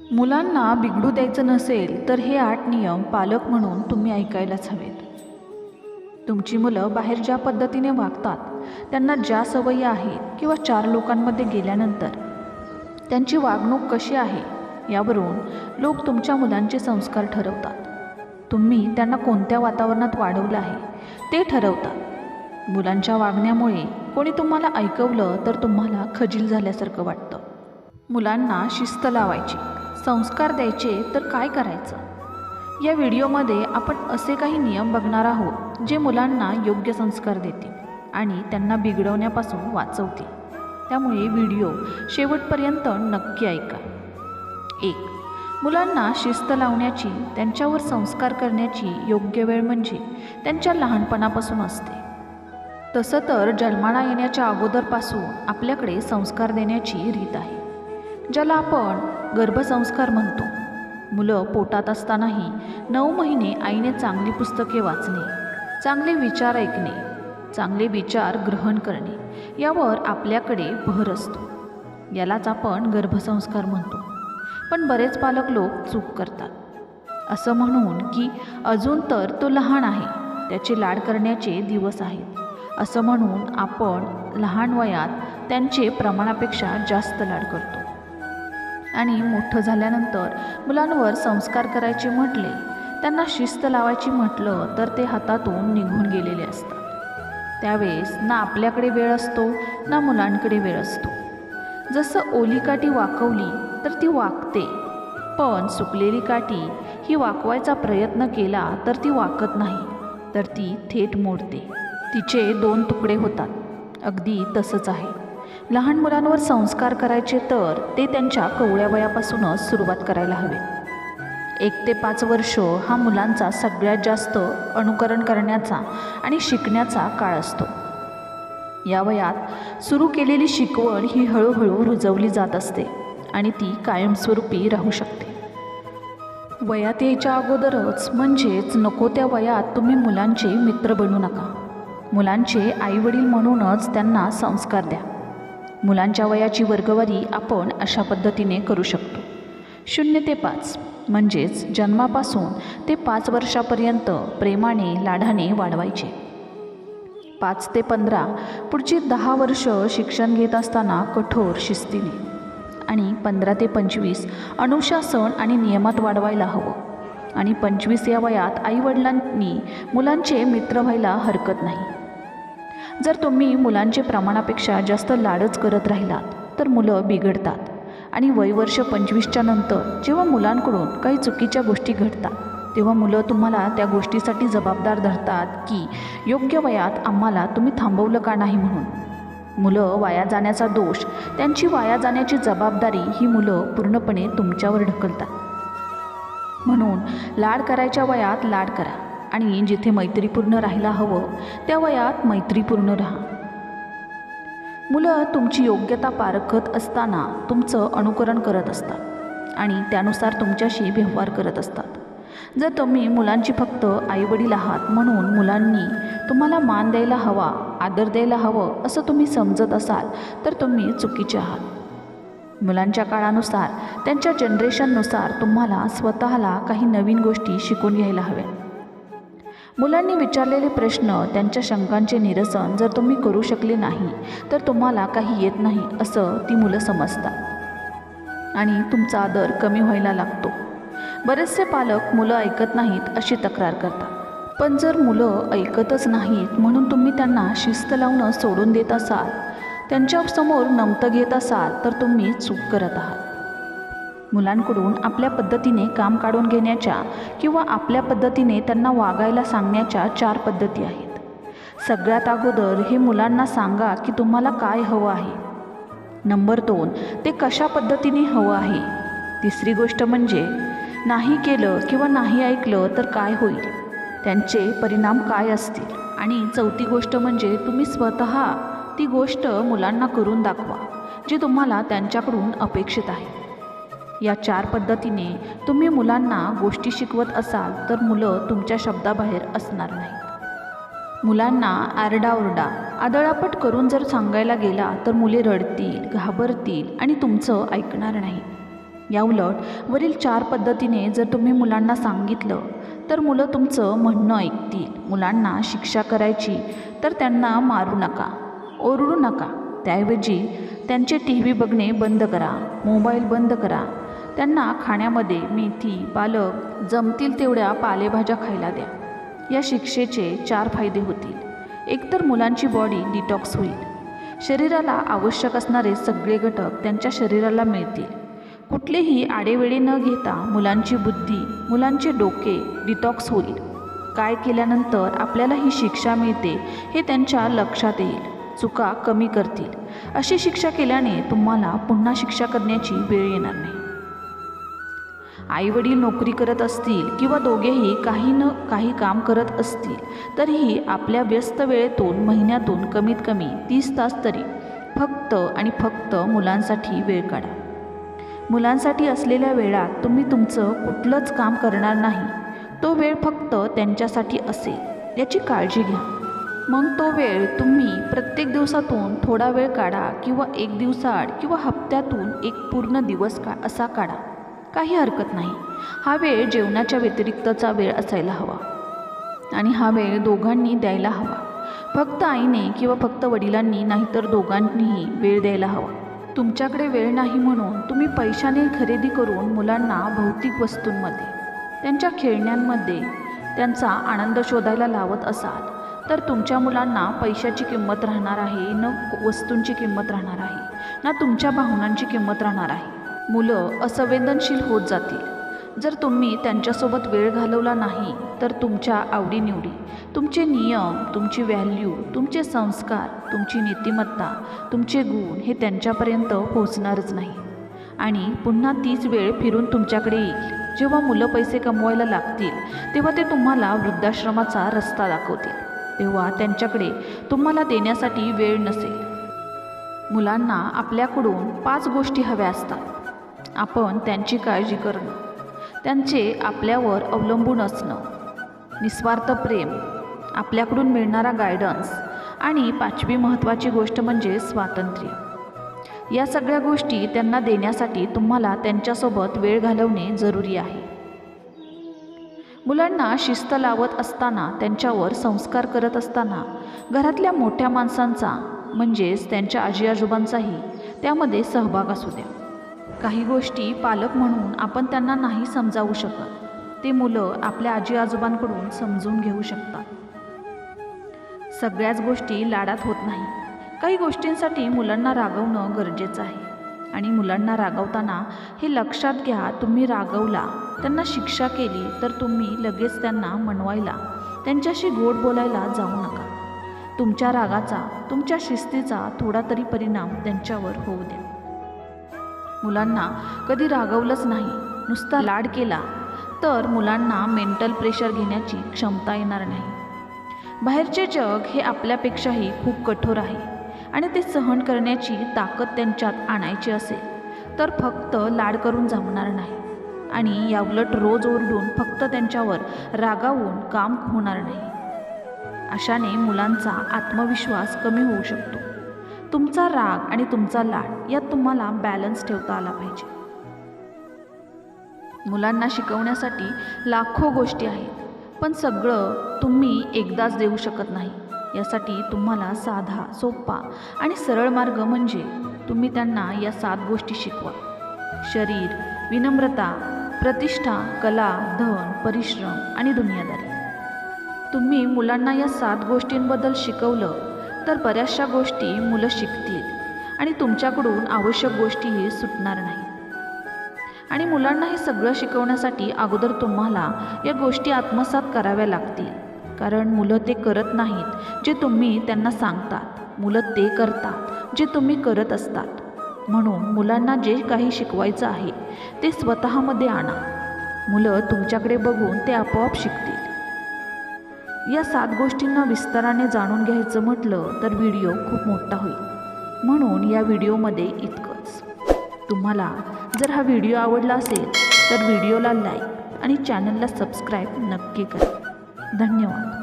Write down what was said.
मुलांना बिघडू द्यायचं नसेल तर हे आठ नियम पालक म्हणून तुम्ही ऐकायलाच हवेत. तुमची मुलं बाहेर ज्या पद्धतीने वागतात त्यांना ज्या सवयी आहेत किंवा चार लोकांमध्ये गेल्यानंतर त्यांची वागणूक कशी आहे यावरून लोक तुमच्या मुलांचे संस्कार ठरवतात. तुम्ही त्यांना कोणत्या वातावरणात वाढवलं आहे ते ठरवतात. मुलांच्या वागण्यामुळे कोणी तुम्हाला ऐकवलं तर तुम्हाला खजील झाल्यासारखं वाटतं. मुलांना शिस्त लावायची. संस्कार द्यायचे तर काय करायचं? या व्हिडिओमध्ये आपण असे काही नियम बघणार आहोत जे मुलांना योग्य संस्कार देतील आणि त्यांना बिघडवण्यापासून वाचवतील. त्यामुळे व्हिडिओ शेवटपर्यंत नक्की ऐका. एक मुलांना शिस्त लावण्याची त्यांच्यावर संस्कार करण्याची योग्य वेळ म्हणजे त्यांच्या लहानपणापासून असते. तसं तर जन्माला येण्याच्या अगोदरपासून आपल्याकडे संस्कार देण्याची रीत आहे ज्याला आपण गर्भसंस्कार म्हणतो. मुलं पोटात असतानाही नऊ महिने आईने चांगली पुस्तके वाचणे चांगले विचार ऐकणे चांगले विचार ग्रहण करणे यावर आपल्याकडे भर असतो. यालाच आपण गर्भसंस्कार म्हणतो. पण बरेच पालक लोक चूक करतात. असं म्हणून की अजून तर तो लहान आहे त्याचे लाड करण्याचे दिवस आहेत. असं म्हणून आपण लहान वयात त्यांचे प्रमाणापेक्षा जास्त लाड करतो. आणि मोठं झाल्यानंतर मुलांवर संस्कार करायचे म्हटले त्यांना शिस्त लावायची म्हटलं तर ते हातातून निघून गेलेले असतात. त्यावेळेस ना आपल्याकडे वेळ असतो ना मुलांकडे वेळ असतो. जसं ओली काठी वाकवली तर ती वाकते. पण सुकलेली काठी ही वाकवायचा प्रयत्न केला तर ती वाकत नाही तर ती थेट मोडते. तिचे दोन तुकडे होतात. अगदी तसंच आहे. लहान मुलांवर संस्कार करायचे तर ते त्यांच्या कवळ्या वयापासूनच सुरुवात करायला हवे. एक ते पाच वर्ष हा मुलांचा सगळ्यात जास्त अनुकरण करण्याचा आणि शिकण्याचा काळ असतो. या वयात सुरू केलेली शिकवण ही हळूहळू रुजवली जात असते आणि ती कायमस्वरूपी राहू शकते. वयात यायच्या अगोदरच म्हणजेच नको त्या वयात तुम्ही मुलांचे मित्र बनू नका. मुलांचे आईवडील म्हणूनच त्यांना संस्कार द्या. मुलांच्या वयाची वर्गवारी आपण अशा पद्धतीने करू शकतो. शून्य ते पाच म्हणजेच जन्मापासून ते पाच वर्षापर्यंत प्रेमाने लाडाने वाढवायचे. पाच ते पंधरा पुढची दहा वर्ष शिक्षण घेत असताना कठोर शिस्तीने. आणि पंधरा ते पंचवीस अनुशासन आणि नियमात वाढवायला हवं. आणि पंचवीस या वयात आईवडिलांनी मुलांचे मित्र व्हायला हरकत नाही. जर तुम्ही मुलांचे प्रमाणापेक्षा जास्त लाडच करत राहिलात तर मुलं बिघडतात. आणि वयवर्ष पंचवीसच्या नंतर जेव्हा मुलांकडून काही चुकीच्या गोष्टी घडतात तेव्हा मुलं तुम्हाला त्या गोष्टीसाठी जबाबदार धरतात की योग्य वयात आम्हाला तुम्ही थांबवलं का नाही म्हणून. मुलं वाया जाण्याचा दोष त्यांची वाया जाण्याची जबाबदारी ही मुलं पूर्णपणे तुमच्यावर ढकलतात. म्हणून लाड करायच्या वयात लाड करा. आणि जिथे मैत्रीपूर्ण राहायला हवं त्या वयात मैत्रीपूर्ण राहा. मुलं तुमची योग्यता पारखत असताना तुमचं अनुकरण करत असतात आणि त्यानुसार तुमच्याशी व्यवहार करत असतात. जर तुम्ही मुलांची फक्त आईवडील आहात म्हणून मुलांनी तुम्हाला मान द्यायला हवा आदर द्यायला हवं असं तुम्ही समजत असाल तर तुम्ही चुकीचे आहात. मुलांच्या काळानुसार त्यांच्या जनरेशननुसार तुम्हाला स्वतःला काही नवीन गोष्टी शिकून घ्यायला हव्या मुलांनी विचारलेले प्रश्न त्यांच्या शंकांचे निरसन जर तुम्ही करू शकले नाही तर तुम्हाला काही येत नाही असं ती मुलं समजतात. आणि तुमचा आदर कमी व्हायला लागतो. बरेचसे पालक मुलं ऐकत नाहीत अशी तक्रार करतात. पण जर मुलं ऐकतच नाहीत म्हणून तुम्ही त्यांना शिस्त लावणं सोडून देत असाल त्यांच्यासमोर नमतं घेत असाल तर तुम्ही चूक करत आहात. मुलांकडून आपल्या पद्धतीने काम काढून घेण्याच्या किंवा आपल्या पद्धतीने त्यांना वागायला सांगण्याच्या चार पद्धती आहेत. सगळ्यात अगोदर हे मुलांना सांगा की तुम्हाला काय हवं आहे. नंबर दोन ते कशा पद्धतीने हवं आहे. तिसरी गोष्ट म्हणजे नाही केलं किंवा नाही ऐकलं तर काय होईल? त्यांचे परिणाम काय असतील? आणि चौथी गोष्ट म्हणजे तुम्ही स्वतः ती गोष्ट मुलांना करून दाखवा जी तुम्हाला त्यांच्याकडून अपेक्षित आहे. या चार पद्धतीने तुम्ही मुलांना गोष्टी शिकवत असाल तर मुलं तुमच्या शब्दाबाहेर असणार नाहीत. मुलांना आरडाओरडा आदळापट करून जर सांगायला गेला तर मुले रडतील घाबरतील आणि तुमचं ऐकणार नाही. याउलट वरील चार पद्धतीने जर तुम्ही मुलांना सांगितलं तर मुलं तुमचं म्हणणं ऐकतील. मुलांना शिक्षा करायची तर त्यांना मारू नका ओरडू नका. त्याऐवजी त्यांचे टी व्ही बघणे बंद करा मोबाईल बंद करा त्यांना खाण्यामध्ये मेथी पालक जमतील तेवढ्या पालेभाज्या खायला द्या. या शिक्षेचे चार फायदे होतील. एकतर मुलांची बॉडी डिटॉक्स होईल. शरीराला आवश्यक असणारे सगळे घटक त्यांच्या शरीराला मिळतील. कुठलेही आडेवेळे न घेता मुलांची बुद्धी मुलांचे डोके डिटॉक्स होईल. काय केल्यानंतर आपल्याला ही शिक्षा मिळते हे त्यांच्या लक्षात येईल. चुका कमी करतील. अशी शिक्षा केल्याने तुम्हाला पुन्हा शिक्षा करण्याची वेळ येणार नाही. आईवडील नोकरी करत असतील किंवा दोघेही काही न काही काम करत असतील तरीही आपल्या व्यस्त वेळेतून महिन्यातून कमीत कमी तीस तास तरी फक्त आणि फक्त मुलांसाठी वेळ काढा. मुलांसाठी असलेल्या वेळात तुम्ही तुमचं कुठलंच काम करणार नाही. तो वेळ फक्त त्यांच्यासाठी असेल याची काळजी घ्या. मग तो वेळ तुम्ही प्रत्येक दिवसातून थोडा वेळ काढा किंवा एक दिवसाआड किंवा हप्त्यातून एक पूर्ण दिवस का असा काढा. काही हरकत नाही. हा वेळ जेवणाच्या व्यतिरिक्तचा वेळ असायला हवा. आणि हा वेळ दोघांनी द्यायला हवा. फक्त आईने किंवा फक्त वडिलांनी नाहीतर दोघांनीही वेळ द्यायला हवा. तुमच्याकडे वेळ नाही म्हणून तुम्ही पैशाने खरेदी करून मुलांना भौतिक वस्तूंमध्ये त्यांच्या खेळण्यांमध्ये त्यांचा आनंद शोधायला लावत असाल तर तुमच्या मुलांना पैशाची किंमत राहणार आहे न वस्तूंची किंमत राहणार आहे ना तुमच्या भावनांची किंमत राहणार आहे. मुलं असंवेदनशील होत जातील. जर तुम्ही त्यांच्यासोबत वेळ घालवला नाही तर तुमच्या आवडीनिवडी तुमचे नियम तुमची व्हॅल्यू तुमचे संस्कार तुमची नीतिमत्ता तुमचे गुण हे त्यांच्यापर्यंत पोहोचणारच नाही. आणि पुन्हा तीच वेळ फिरून तुमच्याकडे येईल. जेव्हा मुलं पैसे कमवायला लागतील तेव्हा ते तुम्हाला वृद्धाश्रमाचा रस्ता दाखवतील. तेव्हा त्यांच्याकडे तुम्हाला देण्यासाठी वेळ नसेल. मुलांना आपल्याकडून पाच गोष्टी हव्या असतात. आपण त्यांची काळजी करणं. त्यांचे आपल्यावर अवलंबून असणं. निस्वार्थ प्रेम आपल्याकडून मिळणारा गायडन्स आणि पाचवी महत्त्वाची गोष्ट म्हणजे स्वातंत्र्य. या सगळ्या गोष्टी त्यांना देण्यासाठी तुम्हाला त्यांच्यासोबत वेळ घालवणे जरुरी आहे. मुलांना शिस्त लावत असताना त्यांच्यावर संस्कार करत असताना घरातल्या मोठ्या माणसांचा म्हणजेच त्यांच्या आजी आजोबांचाही त्यामध्ये सहभाग असू द्या. काही गोष्टी पालक म्हणून आपण त्यांना नाही समजावू शकत. ते मुलं आपल्या आजी आजोबांकडून समजून घेऊ शकतात. सगळ्याच गोष्टी लाडात होत नाही. काही गोष्टींसाठी मुलांना रागवणं गरजेचं आहे. आणि मुलांना रागवताना हे लक्षात घ्या तुम्ही रागवला त्यांना शिक्षा केली तर तुम्ही लगेच त्यांना मनवायला त्यांच्याशी गोड बोलायला जाऊ नका. तुमच्या रागाचा तुमच्या शिस्तीचा थोडा तरी परिणाम त्यांच्यावर होऊ द्या. मुलांना कधी रागवलंच नाही नुसता लाड केला तर मुलांना मेंटल प्रेशर घेण्याची क्षमता येणार नाही. बाहेरचे जग हे आपल्यापेक्षाही खूप कठोर आहे आणि ते सहन करण्याची ताकद त्यांच्यात आणायची असेल तर फक्त लाड करून जमणार नाही आणि याउलट रोज ओरडून फक्त त्यांच्यावर रागावून काम होणार नाही. अशाने मुलांचा आत्मविश्वास कमी होऊ शकतो. तुमचा राग आणि तुमचा लाड यात तुम्हाला बॅलन्स ठेवता आला पाहिजे. मुलांना शिकवण्यासाठी लाखो गोष्टी आहेत पण सगळं तुम्ही एकदाच देऊ शकत नाही. यासाठी तुम्हाला साधा सोपा आणि सरळ मार्ग म्हणजे तुम्ही त्यांना या सात गोष्टी शिकवा. शरीर विनम्रता प्रतिष्ठा कला धन परिश्रम आणि दुनियादारी. तुम्ही मुलांना या सात गोष्टींबद्दल शिकवलं तर बऱ्याचशा गोष्टी मुलं शिकतील आणि तुमच्याकडून आवश्यक गोष्टीही सुटणार नाही आणि मुलांना हे सगळं शिकवण्यासाठी अगोदर तुम्हाला या गोष्टी आत्मसात कराव्या लागतील. कारण मुलं ते करत नाहीत जे तुम्ही त्यांना सांगतात. मुलं ते करतात जे तुम्ही करत असतात. म्हणून मुलांना जे काही शिकवायचं आहे ते स्वतःमध्ये आणा. मुलं तुमच्याकडे बघून ते आपोआप शिकतील. या सात गोष्टींना विस्ताराने जाणून घ्यायचं म्हटलं तर व्हिडिओ खूप मोठा होईल. म्हणून या व्हिडिओमध्ये इतकंच. तुम्हाला जर हा व्हिडिओ आवडला असेल तर व्हिडिओला लाईक आणि चॅनलला सबस्क्राईब नक्की करा. धन्यवाद.